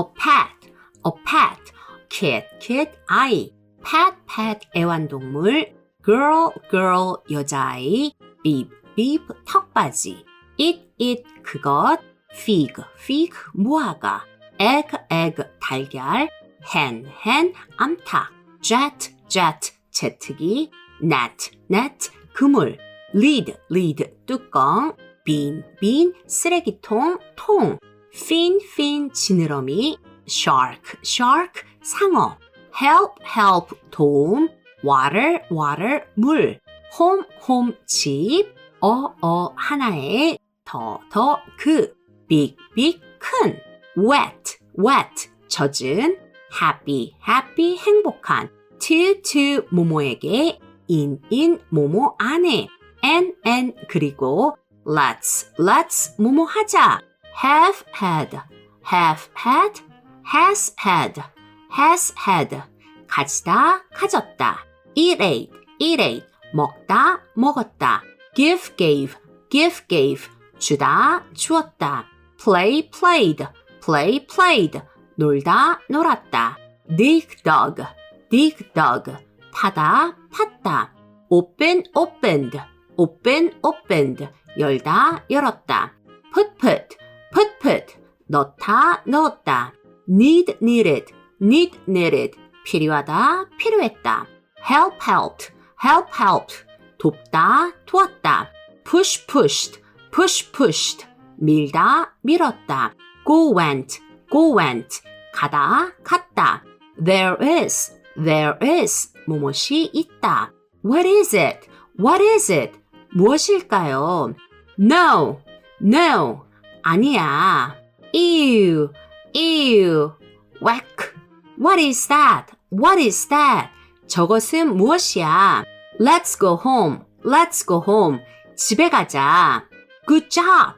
a pet, a pet, kid, kid, 아이, pet, pet, 애완동물, girl, girl, 여자아이, bib, bib, 턱받이, it, it, 그것, fig, fig, 무화과, egg, egg, 달걀, hen, hen, 암탉, jet, jet, 제트기, net, net, 그물, lid, lid, 뚜껑, bin, bin, 쓰레기통, 통, fin, 지느러미, shark, shark, 상어, help, help, 도움, water, water, 물, home, home, 집, 어, 어, 하나의, 더, 더, 그, big, big, 큰, wet, wet, 젖은, happy, happy, 행복한, to, to, 모모에게, in, in, 모모 안에, and, and, 그리고, let's, let's, 모모 하자, have had, have had, has had, has had, 가지다, 가졌다, eat ate, eat ate, 먹다, 먹었다, give gave, give gave, 주다, 주었다, play played, play played, 놀다, 놀았다, dig dug, dig dug, 파다, 팠다, open opened, open opened, 열다, 열었다, put put, put put, 넣다, 넣었다, need needed, need needed, 필요하다, 필요했다, help helped, help helped, 돕다, 도왔다, push pushed, push pushed, 밀다, 밀었다, go went, go went, 가다, 갔다, there is, there is, 무엇이 있다, what is it, what is it, 무엇일까요? no, no, 아니야, ew, ew, whack, what is that, what is that, 저것은 무엇이야? Let's go home. Let's go home. 집에 가자. Good job.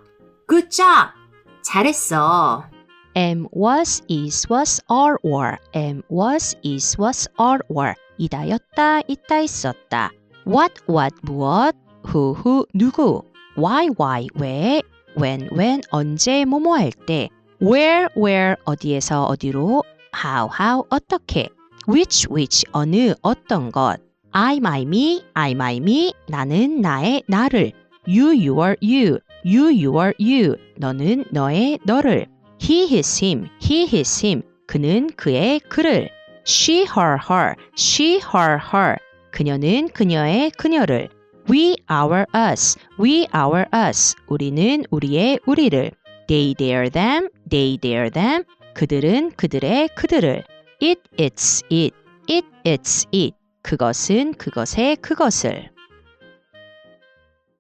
Good job. 잘했어. am was is was are were am was is was are were 이다였다 있다 있었다 what what 무엇 who who 누구 why why 왜 when when 언제 뭐뭐 할 때 where where 어디에서 어디로 how how 어떻게 which which 어느 어떤 것 I my me I my me 나는 나의 나를 you your you you your you 너는 너의 너를 he his him he his him 그는 그의 그를 she her her she her her 그녀는 그녀의 그녀를 we our us we our us 우리는 우리의 우리를 they their them they their them 그들은 그들의 그들을 it its it it its it 그것은 그것의 그것을